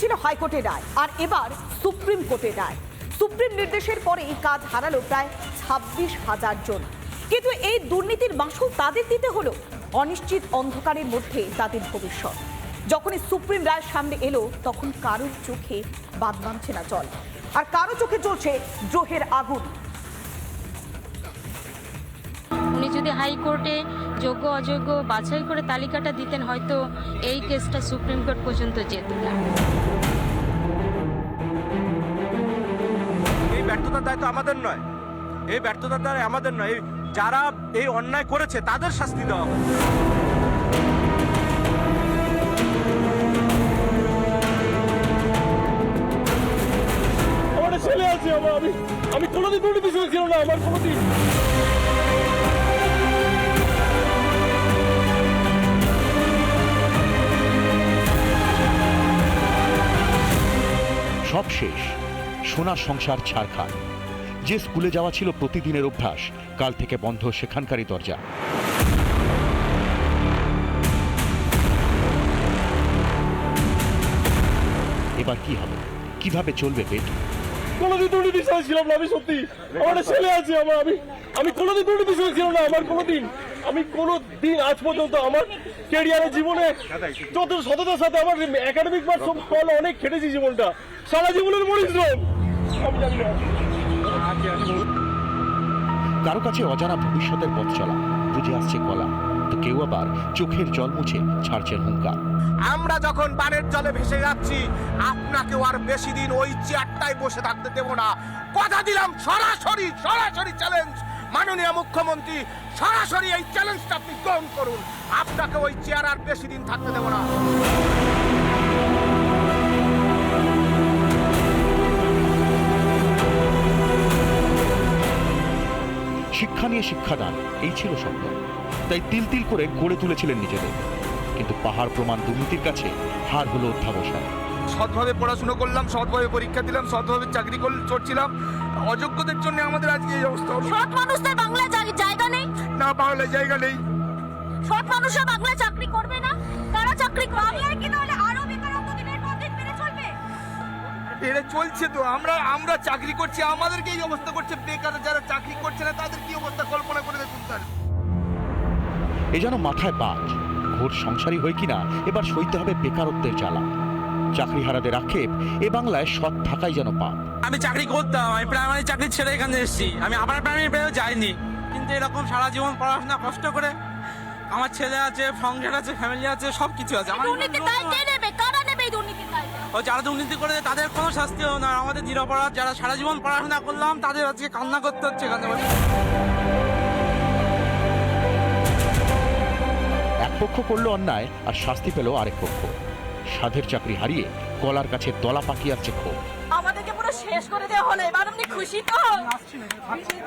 ছিল হাইকোর্টের রায়, আর এবার সুপ্রিম কোর্টের রায়। সুপ্রিম নির্দেশের পরেই কাজ হারালো প্রায় ছাব্বিশ হাজার জন। কিন্তু এই দুর্নীতির মাসুল তাদের দিতে হলো, অনিশ্চিত অন্ধকারের মধ্যে তাদের ভবিষ্যৎ। যখনই সুপ্রিম রায় সামনে এলো, তখন কারোর চোখে বাদ মানছে না জল, আর কারও চোখে চলছে দ্রোহের আগুন। উনি যদি হাইকোর্টে যোগ্য অযোগ্য বাছাই করে তালিকাটা দিতেন হয়তো এই কেসটা সুপ্রিম কোর্ট পর্যন্ত যেত না। এই ব্যর্থতার দায়িত্ব আমাদের নয়। এই ব্যর্থতার দায় আমাদের নয়। এই যারা এই অন্যায় করেছে তাদের শাস্তি দেওয়া হবে। আমার একটা ছেলে আছে আমার আমি আমি কোনোদিন দুর্নীতি শুনেছিল না আমার কোনোদিন শেষ। সোনার সংসার ছাড়খাড় যে স্কুলে যাওয়া ছিল প্রতিদিনের অভ্যাস, কাল থেকে বন্ধ সেখানকারই দরজা। এবার কি হবে? কীভাবে চলবে পেট কোনোদিন দুর্নীতি শুনেছিলাম না আমি, সত্যি। আমার ছেলে আছে, আমার আমি আমি কোনোদিন দুর্নীতি শুনেছিলাম না, আমার কোনোদিন আমি কোনো দিন আজ পর্যন্ত আমার ক্যারিয়ারের জীবনে যত সততার সাথে আমার একাডেমিক মার্ক ফল অনেক খেটেছি জীবনটা সারা জীবনের পরিশ্রম। আমি জানি না। কারও কাছে অজানা ভবিষ্যতের পথ চলা বুঝে আসছে গলা তো কেউ আবার চোখের জল মুছে ছাড়ছেন হুঙ্কার। আমরা যখন বানের জলে ভেসে যাচ্ছি আপনাকেও আর বেশি দিন ওই চেয়ারটায় বসে থাকতে দেব না। কথা দিলাম সরাসরি সরাসরি চ্যালেঞ্জ মাননীয় মুখ্যমন্ত্রী, সরাসরি এই চ্যালেঞ্জটা আপনি গ্রহণ করুন। আপনাকে ওই চেয়ার আর বেশি দিন থাকতে দেব না। শিক্ষা নিয়ে শিক্ষাদান, এই ছিল স্বপ্ন। তাই তিল তিল করে গড়ে তুলেছিলেন নিজেদের। কিন্তু পাহাড় প্রমাণ দুর্নীতির কাছে হার হলো অধ্যাবসায় সৎভাবে পড়াশোনা করলাম সৎভাবে পরীক্ষা দিলাম সৎভাবে চাকরি করল করছিলাম। অযোগ্যদের জন্য আমাদের আজকে এই অবস্থা হলো সৎ মানুষদের বাংলায় জায়- জায়গা নেই? না বাংলা জায়গা নেই। সৎ মানুষরা বাংলায় চাকরি করবে না? তারা চাকরি বাংলায় কি তাহলে আরও বেকারত্ব দিনের পর দিন বেড়ে চলবে? এটা চলছে তো আমরা আমরা চাকরি করছি আমাদেরকে এই অবস্থা করছে। বেকার যারা চাকরি করছে না তাদের কি অবস্থা? কল্পনা করে দেখুন তার। এ যেন মাথায় বাজ ঘোর সংসারী হয়ে কিনা এবার সইতে হবে বেকারত্বের জ্বালা। চাকরিহারাদের আক্ষেপ এ বাংলায় সৎ থাকাই যেন পাপ। আমি চাকরি করতাম আমি প্রাইমারি চাকরি ছেড়ে এখানে এসেছি। আমি আবার প্রাইমারি পেয়েও যাইনি। কিন্তু এরকম সারা জীবন পড়াশোনা কষ্ট করে আমার ছেলে আছে সংসার আছে ফ্যামিলি আছে সব কিছু আছে। আমার দুর্নীতির দায় কে নেবে? কারা নেবে এই দুর্নীতির দায় ও যারা দুর্নীতি করে তাদের কোনো শাস্তি হবে না। আমাদের নিরপরাধ যারা সারা জীবন পড়াশোনা করলাম তাদের আজকে কান্না করতে হচ্ছে এখানে বসে। এক পক্ষ করল অন্যায় আর শাস্তি পেল আরেক পক্ষ। সাধের চাকরি হারিয়ে গলার কাছে দলা পাকিয়ে আসছে ক্ষোভ। আমাদেরকে পুরো শেষ করে দেওয়া হলো। এবার আপনি খুশি তো?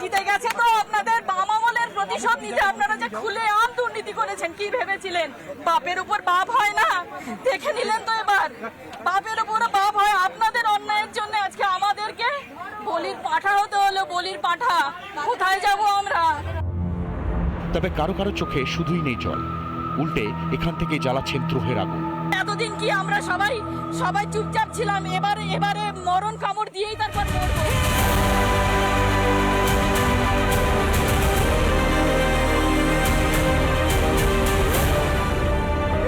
জিতে গেছে তো আপনাদের বাম আমলের প্রতিশোধ নিতে। আপনারা যে খুলে আম দুর্নীতি করেছেন কি ভেবেছিলেন? বাপের উপর বাপ হয় না? দেখে নিলেন তো এবার। বাপের উপর বাপ হয়। আপনাদের অন্যায়ের জন্য আজকে আমাদেরকে বলির পাঠা হতে হলো বলির পাঠা। কোথায় যাব আমরা? তবে কারও কারও চোখে শুধুই নেই জল। উল্টে এখান থেকে জ্বালাচ্ছেন দ্রোহের আগুন। এতদিন কি আমরা সবাই সবাই চুপচাপ ছিলাম? এবারে এবারে মরণ কামড় দিয়েই তারপর মরবো।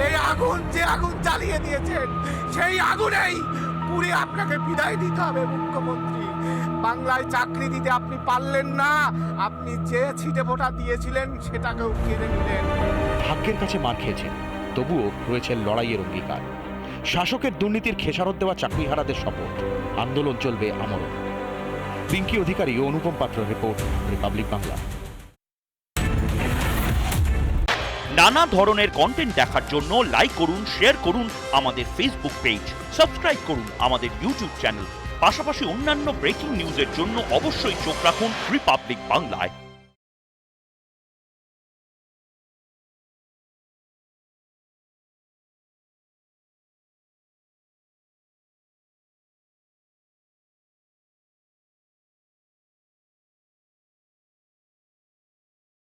এই আগুন যে আগুন জ্বালিয়ে দিয়েছেন সেই আগুনেই পুরে আপনাকে বিদায় দিতে হবে মুখ্যমন্ত্রী। বাংলায় চাকরি দিতে আপনি পারলেন না আপনি যে ছিটে ফোটা দিয়েছিলেন সেটাকেও কেড়ে নিলেন। ভাগ্যের কাছে মার খেয়েছেন। তবুও রয়েছে লড়াইয়ের অঙ্গীকার। শাসকের দুর্নীতির খেসারত দেওয়া চাকরিহারাদের শপথ। আন্দোলন চলবে আমরণ। পিঙ্কি অধিকারী ও অনুপম পাত্র রিপোর্ট, রিপাবলিক বাংলা। নানা ধরনের কন্টেন্ট দেখার জন্য লাইক করুন শেয়ার করুন আমাদের ফেসবুক পেজ সাবস্ক্রাইব করুন আমাদের ইউটিউব চ্যানেল পাশাপাশি অন্যান্য ব্রেকিং নিউজের জন্য অবশ্যই চোখ রাখুন রিপাবলিক বাংলায়